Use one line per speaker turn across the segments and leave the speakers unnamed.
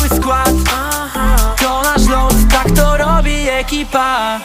cały skład. To nasz lot, tak to robi ekipa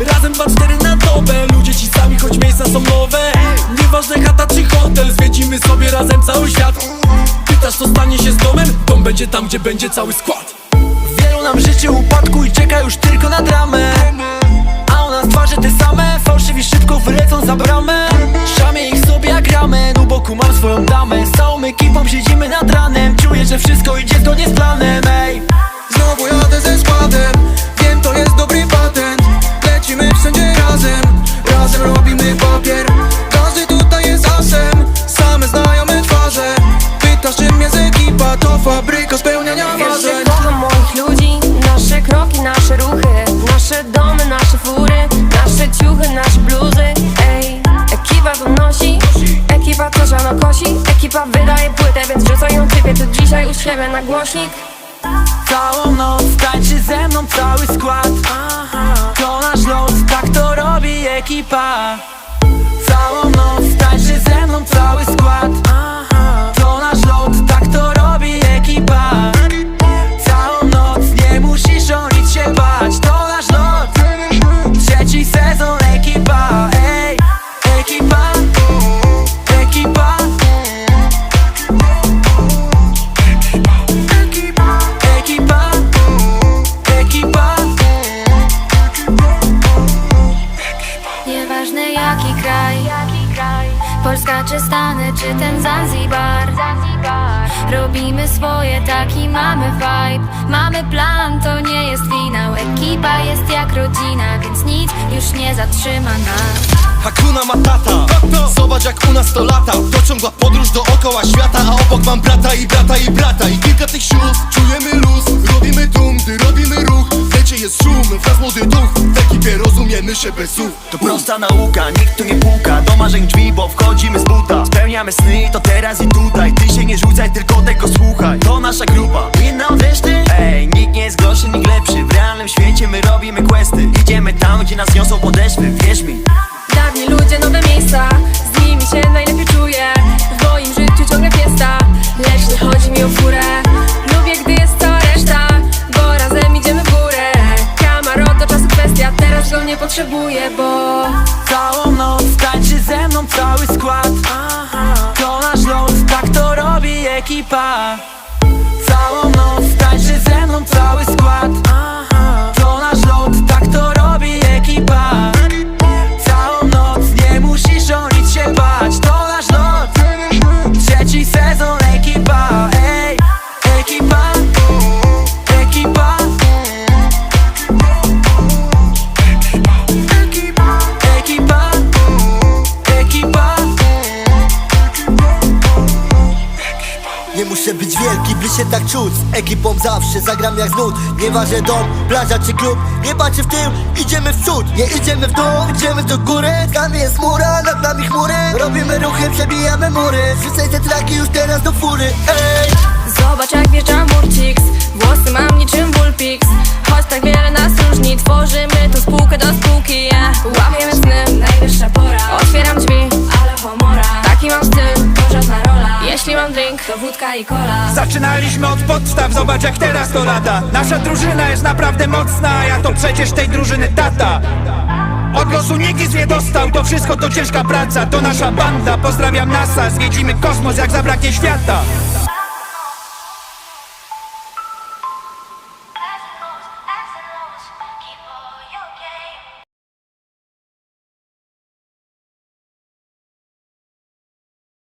Razem 2-4 na dobę. Ludzie ci sami, choć miejsca są nowe. Nieważne chata czy hotel Zwiedzimy sobie razem cały świat. Pytasz co stanie się z domem? Dom będzie tam, gdzie będzie cały skład.
Wielu nam życzy upadku i czeka już tylko na dramę. A u nas twarze te same Fałszywi szybko wylecą za bramę. Szamie ich sobie jak ramen U boku mam swoją damę. Z całą ekipą siedzimy nad ranem. Czuję, że wszystko idzie
dzisiaj u siebie na głośnik.
Całą noc tańczy ze mną
Polska czy Stany, czy ten Zanzibar? Robimy swoje, taki mamy vibe. Mamy plan, to nie jest finał Ekipa jest jak rodzina, więc nic już nie zatrzyma nas.
Hakuna Matata. Zobacz jak u nas to lata. To ciągła podróż dookoła świata A obok mam brata i brata i brata. I kilka tych sióstr Czujemy luz, robimy dum, gdy robimy ruch. W lecie jest szum, wraz młody duch. W ekipie rozumiemy się bez słów.
To prosta nauka, nikt tu nie puka. Do marzeń drzwi, bo wchodzimy z buta Spełniamy sny, to teraz i tutaj. Ty się nie rzucaj, tylko tego słuchaj. To nasza grupa, inna od reszty Ej, nikt nie jest gorszy, nikt lepszy. W realnym świecie my robimy questy. Idziemy tam, gdzie nas niosą podeszwy, robi ekipa się
tak czuć. Z ekipą zawsze zagram jak znud Nieważne dom, plaża czy klub. Nie patrzę w tył, idziemy w przód. Nie idziemy w dół, idziemy do góry Tam jest mura, nad nami chmury. Robimy ruchy, przebijamy mury. Rzucaj te traki już teraz do fury. Ej!
Zobacz jak wjeżdża Murciks Włosy mam niczym Bullpix Choć tak wiele nas wódka i cola
Zaczynaliśmy od podstaw, zobacz jak teraz to lata. Nasza drużyna jest naprawdę mocna, a ja to przecież tej drużyny tata. Od losu nikt nic nie dostał, to wszystko to ciężka praca. To nasza banda, pozdrawiam NASA. Zwiedzimy kosmos jak zabraknie świata